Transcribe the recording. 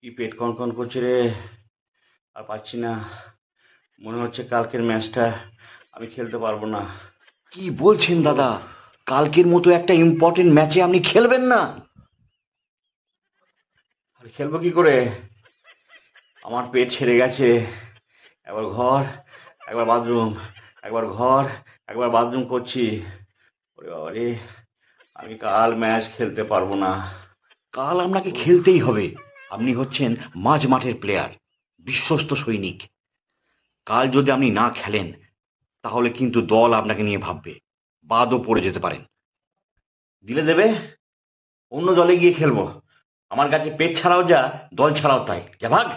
কি পেট কনকন করছে রে? আর পাচ্ছি না। মনে হচ্ছে কালকের ম্যাচটা আমি খেলতে পারব না। কি বলছেন দাদা? কালকের মতো একটা ইম্পর্টেন্ট ম্যাচে আপনি খেলবেন না? আর খেলব কি করে? আমার পেট ছেড়ে গেছে। একবার ঘর একবার বাথরুম একবার ঘর একবার বাথরুম করছি। ওরে বাবা রে আমি কাল ম্যাচ খেলতে পারব না। কাল আপনাকে খেলতেই হবে। আপনি হচ্ছেন মাঝ মাঠের প্লেয়ার বিশ্বস্ত সৈনিক। কাল যদি আপনি না খেলেন, তাহলে কিন্তু দল আপনাকে নিয়ে ভাববে, বাদও পড়ে যেতে পারেন। দিলে দেবে? অন্য দলে গিয়ে খেলব। আমার কাছে পেট ছাড়াও যা, দল ছাড়াও তাই। যা ভাগ!